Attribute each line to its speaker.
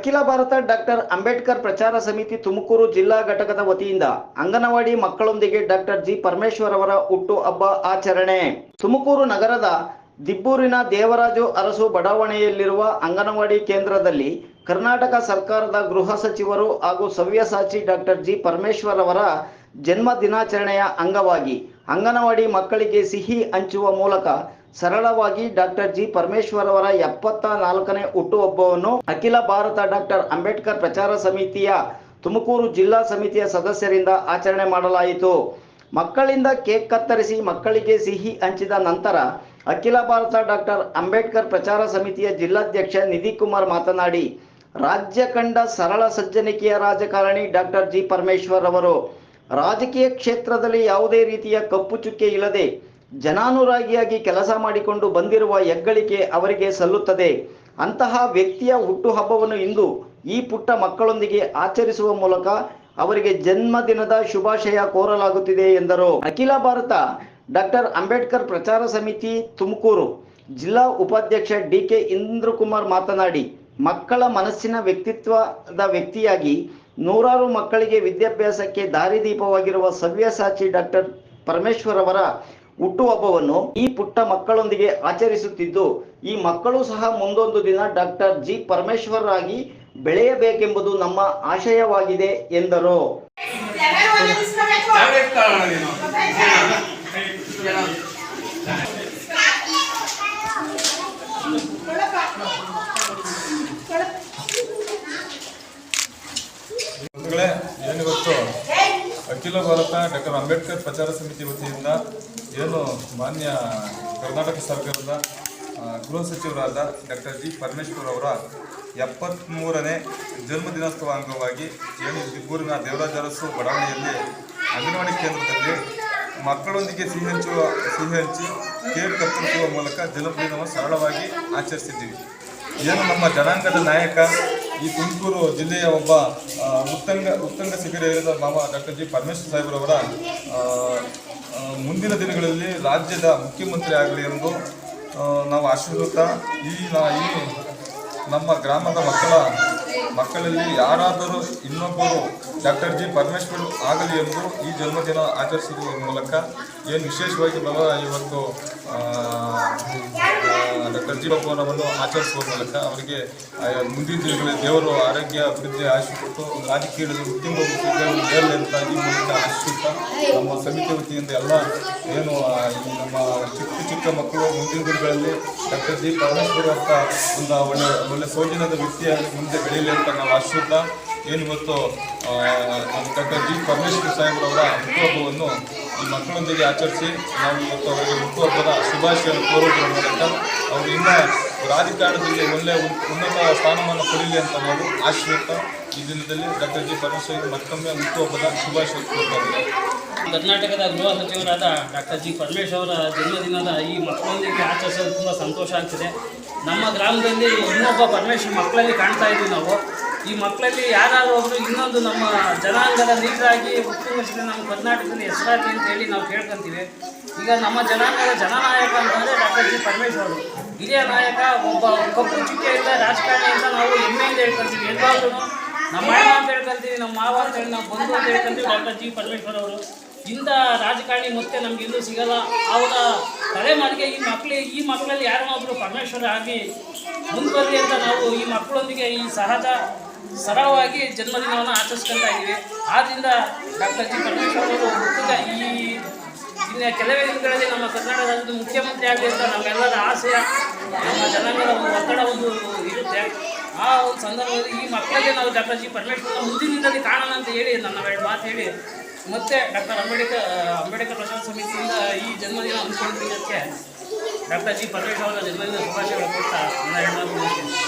Speaker 1: ಅಖಿಲ ಭಾರತ ಡಾಕ್ಟರ್ ಅಂಬೇಡ್ಕರ್ ಪ್ರಚಾರ ಸಮಿತಿ ತುಮಕೂರು ಜಿಲ್ಲಾ ಘಟಕದ ವತಿಯಿಂದ ಅಂಗನವಾಡಿ ಮಕ್ಕಳೊಂದಿಗೆ ಡಾಕ್ಟರ್ ಜಿ ಪರಮೇಶ್ವರ್ ಅವರ ಹುಟ್ಟು ಹಬ್ಬ ಆಚರಣೆ. ತುಮಕೂರು ನಗರದ ದಿಬ್ಬೂರಿನ ದೇವರಾಜು ಅರಸು ಬಡಾವಣೆಯಲ್ಲಿರುವ ಅಂಗನವಾಡಿ ಕೇಂದ್ರದಲ್ಲಿ ಕರ್ನಾಟಕ ಸರ್ಕಾರದ ಗೃಹ ಸಚಿವರು ಹಾಗೂ ಸವ್ಯಸಾಚಿ ಡಾಕ್ಟರ್ ಜಿ ಪರಮೇಶ್ವರ್ ಅವರ ಜನ್ಮ ದಿನಾಚರಣೆಯ ಅಂಗವಾಗಿ ಅಂಗನವಾಡಿ ಮಕ್ಕಳಿಗೆ ಸಿಹಿ ಹಂಚುವ ಮೂಲಕ ಸರಳವಾಗಿ ಡಾಕ್ಟರ್ ಜಿ ಪರಮೇಶ್ವರ್ ಅವರ ಎಪ್ಪತ್ತ ನಾಲ್ಕನೇ ಹುಟ್ಟುಹಬ್ಬವನ್ನು ಅಖಿಲ ಭಾರತ ಡಾಕ್ಟರ್ ಅಂಬೇಡ್ಕರ್ ಪ್ರಚಾರ ಸಮಿತಿಯ ತುಮಕೂರು ಜಿಲ್ಲಾ ಸಮಿತಿಯ ಸದಸ್ಯರಿಂದ ಆಚರಣೆ ಮಾಡಲಾಯಿತು. ಮಕ್ಕಳಿಂದ ಕೇಕ್ ಕತ್ತರಿಸಿ ಮಕ್ಕಳಿಗೆ ಸಿಹಿ ಹಂಚಿದ ನಂತರ ಅಖಿಲ ಭಾರತ ಡಾಕ್ಟರ್ ಅಂಬೇಡ್ಕರ್ ಪ್ರಚಾರ ಸಮಿತಿಯ ಜಿಲ್ಲಾಧ್ಯಕ್ಷ ನಿಧಿ ಕುಮಾರ್ ಮಾತನಾಡಿ, ರಾಜ್ಯ ಕಂಡ ಸರಳ ಸಜ್ಜನಿಕೆಯ ರಾಜಕಾರಣಿ ಡಾಕ್ಟರ್ ಜಿ ಪರಮೇಶ್ವರ್ ಅವರು, ರಾಜಕೀಯ ಕ್ಷೇತ್ರದಲ್ಲಿ ಯಾವುದೇ ರೀತಿಯ ಕಪ್ಪು ಚುಕ್ಕೆ ಇಲ್ಲದೆ ಜನಾನುರಾಗಿಯಾಗಿ ಕೆಲಸ ಮಾಡಿಕೊಂಡು ಬಂದಿರುವ ಹೆಗ್ಗಳಿಕೆ ಅವರಿಗೆ ಸಲ್ಲುತ್ತದೆ. ಅಂತಹ ವ್ಯಕ್ತಿಯ ಹುಟ್ಟುಹಬ್ಬವನ್ನು ಇಂದು ಈ ಪುಟ್ಟ ಮಕ್ಕಳೊಂದಿಗೆ ಆಚರಿಸುವ ಮೂಲಕ ಅವರಿಗೆ ಜನ್ಮದಿನದ ಶುಭಾಶಯ ಕೋರಲಾಗುತ್ತಿದೆ ಎಂದರು. ಅಖಿಲ ಭಾರತ ಡಾಕ್ಟರ್ ಅಂಬೇಡ್ಕರ್ ಪ್ರಚಾರ ಸಮಿತಿ ತುಮಕೂರು ಜಿಲ್ಲಾ ಉಪಾಧ್ಯಕ್ಷ ಡಿ ಕೆ ಇಂದ್ರಕುಮಾರ್ ಮಾತನಾಡಿ, ಮಕ್ಕಳ ಮನಸ್ಸಿನ ವ್ಯಕ್ತಿತ್ವದ ವ್ಯಕ್ತಿಯಾಗಿ ನೂರಾರು ಮಕ್ಕಳಿಗೆ ವಿದ್ಯಾಭ್ಯಾಸಕ್ಕೆ ದಾರಿದೀಪವಾಗಿರುವ ಸವ್ಯಸಾಚಿ ಡಾಕ್ಟರ್ ಪರಮೇಶ್ವರ್ ಅವರ ಹುಟ್ಟುಹಬ್ಬವನ್ನು ಈ ಪುಟ್ಟ ಮಕ್ಕಳೊಂದಿಗೆ ಆಚರಿಸುತ್ತಿದ್ದು, ಈ ಮಕ್ಕಳು ಸಹ ಮುಂದೊಂದು ದಿನ ಡಾಕ್ಟರ್ ಜಿ. ಪರಮೇಶ್ವರ್ ಆಗಿ ಬೆಳೆಯಬೇಕೆಂಬುದು ನಮ್ಮ ಆಶಯವಾಗಿದೆ ಎಂದರು.
Speaker 2: ಏನಿವತ್ತು? ಅಖಿಲ ಭಾರತ ಡಾಕ್ಟರ್ ಅಂಬೇಡ್ಕರ್ ಪ್ರಚಾರ ಸಮಿತಿ ವತಿಯಿಂದ ಏನು ಮಾನ್ಯ ಕರ್ನಾಟಕ ಸರ್ಕಾರದ ಗೃಹ ಸಚಿವರಾದ ಡಾಕ್ಟರ್ ಜಿ. ಪರಮೇಶ್ವರ್ ಅವರ ಎಪ್ಪತ್ತ್ಮೂರನೇ ಜನ್ಮದಿನೋತ್ಸವ ಅಂಗವಾಗಿ ಏನು ದಿಬ್ಬೂರಿನ ದೇವರಾಜರಸು ಬಡಾವಣೆಯಲ್ಲಿ ಅಂಗನವಾಡಿ ಕೇಂದ್ರದಲ್ಲಿ ಮಕ್ಕಳೊಂದಿಗೆ ಸಿಹಿ ಹಂಚುವ, ಸಿಹಿ ಹಂಚಿ ಕೇಕ್ ಕತ್ತರಿಸುವ ಮೂಲಕ ಜನ್ಮದಿನವನ್ನು ಸರಳವಾಗಿ ಆಚರಿಸಿದ್ದೀವಿ. ಏನು ನಮ್ಮ ಜನಾಂಗದ ನಾಯಕ ಈ ತುಮಕೂರು ಜಿಲ್ಲೆಯ ಒಬ್ಬ ಉತ್ತಂಗ ಉತ್ತಂಗ ಶಿಬಿರದ ಮಾವ ಡಾಕ್ಟರ್ ಜಿ ಪರಮೇಶ್ವರ್ ಸಾಹೇಬ್ರವರ ಮುಂದಿನ ದಿನಗಳಲ್ಲಿ ರಾಜ್ಯದ ಮುಖ್ಯಮಂತ್ರಿ ಆಗಲಿ ಎಂದು ನಾವು ಆಶೀರ್ವತ ಈ ನಾ ಈ ನಮ್ಮ ಗ್ರಾಮದ ಮಕ್ಕಳ ಮಕ್ಕಳಲ್ಲಿ ಯಾರಾದರೂ ಇನ್ನೊಬ್ಬರು ಡಾಕ್ಟರ್ ಜಿ ಪರಮೇಶ್ವರ್ ಆಗಲಿ ಎಂದು ಈ ಜನ್ಮದಿನ ಆಚರಿಸುವ ಮೂಲಕ ಏನು ವಿಶೇಷವಾಗಿ ಬರುವ ಇವತ್ತು ಡಾಕ್ಟರ್ ಜಿ ಭಗವಾನವನ್ನು ಆಚರಿಸುವ ಮೂಲಕ ಅವರಿಗೆ ಮುಂದಿನ ದಿನಗಳಲ್ಲಿ ದೇವರು ಆರೋಗ್ಯ, ಅಭಿವೃದ್ಧಿ ಆಶಿಸಿಟ್ಟು ರಾಜಕೀಯದಲ್ಲಿ ಉತ್ತಮ ಅಂತ ಈ ಮೂಲಕ ಆಶಿಸುತ್ತಾ ನಮ್ಮ ಸಮಿತಿ ವತಿಯಿಂದ ಎಲ್ಲ ಏನು ನಮ್ಮ ಚಿಕ್ಕ ಚಿಕ್ಕ ಮಕ್ಕಳು ಮುಂದಿನ ದಿನಗಳಲ್ಲಿ ಡಾಕ್ಟರ್ ಜಿ ಪರಮೇಶ್ವರ ಅಂತ ಒಂದು ಒಳ್ಳೆ ಒಳ್ಳೆ ಸೌಜನ್ಯದ ವ್ಯಕ್ತಿಯಾಗಿ ಮುಂದೆ ಬೆಳೆಯಲಿ ಅಂತ ನಾವು ಆಶಿಸುತ್ತಾ ಏನು ಇವತ್ತು ಡಾಕ್ಟರ್ ಜಿ ಪರಮೇಶ್ವರ್ ಸಾಹೇಬ್ರವರ ಹುಟ್ಟುಹಬ್ಬವನ್ನು ಈ ಮಕ್ಕಳೊಂದಿಗೆ ಆಚರಿಸಿ, ನಾವು ಇವತ್ತು ಅವರಿಗೆ ಹುಟ್ಟುಹಬ್ಬದ ಶುಭಾಶಯವನ್ನು ಕೋರೋದ್ರ ಮೂಲಕ ಅವರು ಇನ್ನೂ ರಾಜಕಾರಣದಲ್ಲಿ ಒಳ್ಳೆಯ ಉನ್- ಉನ್ನತ ಸ್ಥಾನಮಾನ ಪಡೀಲಿ ಅಂತ ನಾವು ಆಶಿಸುತ್ತಾ ಈ ದಿನದಲ್ಲಿ ಡಾಕ್ಟರ್ ಜಿ ಪರಮೇಶ್ವರ್ ಮತ್ತೊಮ್ಮೆ ಹುಟ್ಟುಹಬ್ಬದ ಶುಭಾಶಯ ಕೋರ್ತಾರೆ.
Speaker 3: ಕರ್ನಾಟಕದ ಗೃಹ ಸಚಿವರಾದ ಡಾಕ್ಟರ್ ಜಿ ಪರಮೇಶ್ವರ ಜನ್ಮದಿನದ ಈ ಮಕ್ಕಳೊಂದಿಗೆ ಆಚರಿಸೋದು ತುಂಬ ಸಂತೋಷ ಆಗ್ತಿದೆ. ನಮ್ಮ ಗ್ರಾಮದಲ್ಲಿ ಇನ್ನೊಬ್ಬ ಪರಮೇಶ್ವರ್ ಮಕ್ಕಳಲ್ಲಿ ಕಾಣ್ತಾ ಇದ್ದೀವಿ ನಾವು. ಈ ಮಕ್ಕಳಲ್ಲಿ ಯಾರಾದರೂ ಒಬ್ಬರು ಇನ್ನೊಂದು ನಮ್ಮ ಜನಾಂಗದ ನೀಟಾಗಿ ಉತ್ತುಂಗಿಸಿದ್ರೆ ನಮ್ಮ ಕರ್ನಾಟಕದಲ್ಲಿ ಹೆಸರಾಗಿ ಅಂತ ಹೇಳಿ ನಾವು ಕೇಳ್ಕೊಂತೀವಿ. ಈಗ ನಮ್ಮ ಜನಾಂಗದ ಜನನಾಯಕ ಅಂತಂದರೆ ಡಾಕ್ಟರ್ ಜಿ ಪರಮೇಶ್ವರ್ ಹಿರಿಯ ನಾಯಕ, ಒಬ್ಬ ಕಪ್ಪು ಚುಕ್ಕೆಯಿಂದ ರಾಜಕಾರಣಿ ಅಂತ ನಾವು ಹೆಮ್ಮೆಯಿಂದ ಹೇಳ್ಕೊಂತೀವಿ. ಎಲ್ಲಾದ್ರೂ ನಮ್ಮ ಮಾವ ಅಂತ ಹೇಳ್ಕೊಂತೀವಿ, ನಮ್ಮ ಮಾವ ಅಂತ ಹೇಳಿ ನಾವು ಬಂಧು ಅಂತ ಹೇಳ್ಕೊಂತೀವಿ ಡಾಕ್ಟರ್ ಜಿ ಪರಮೇಶ್ವರ್ ಅವರು. ಇಂಥ ರಾಜಕಾರಣಿ ಮತ್ತೆ ನಮ್ಗೆ ಇನ್ನೂ ಸಿಗಲ್ಲ. ಅವರ ತಲೆಮಾರಿಗೆ ಈ ಮಕ್ಕಳು ಈ ಮಕ್ಕಳಲ್ಲಿ ಯಾರೋ ಪರಮೇಶ್ವರ ಆಗಿ ಮುಂದುವರಿ ಅಂತ ನಾವು ಈ ಮಕ್ಕಳೊಂದಿಗೆ ಈ ಸಹಜ, ಸರಳವಾಗಿ ಜನ್ಮದಿನವನ್ನು ಆಚರಿಸ್ಕೊಳ್ತಾ ಇದ್ದೀವಿ. ಆದ್ದರಿಂದ ಡಾಕ್ಟರ್ ಜಿ ಪರಮೇಶ್ವರ್ ಅವರು ಹುಟ್ಟಿದ ಈ ಇನ್ನು ಕೆಲವೇ ದಿನಗಳಲ್ಲಿ ನಮ್ಮ ಕರ್ನಾಟಕದ ಮುಖ್ಯಮಂತ್ರಿ ಆಗಲಿ ಅಂತ ನಮ್ಮೆಲ್ಲರ ಆಸೆ ನಮ್ಮ ಜನಾಂಗದ ಒಂದು ಒತ್ತಡ, ಒಂದು ಆ ಒಂದು ಸಂದರ್ಭದಲ್ಲಿ ಈ ಮಕ್ಕಳಿಗೆ ನಾವು ಡಾಕ್ಟರ್ ಜಿ ಪರಮೇಶ್ವರ ಮುಂದಿನಿಂದಲೇ ಕಾಣೋಣ ಅಂತ ಹೇಳಿ, ನನ್ನ ಎರಡು ಮಾತು ಹೇಳಿ ಮತ್ತೆ ಡಾಕ್ಟರ್ ಅಂಬೇಡ್ಕರ್ ಅಂಬೇಡ್ಕರ್ ಪ್ರಶಾಂತ ಸಮಿತಿಯಿಂದ ಈ ಜನ್ಮದಿನ ಹಮ್ಮಿಕೊಂಡಿದ್ದಕ್ಕೆ ಡಾಕ್ಟರ್ ಜಿ ಪರಮೇಶ್ವರ ಜನ್ಮದಿನ ಶುಭಾಶಯಗಳು ಕೊಡ್ತಾ ನನ್ನ ಎರಡು ಮಾತು.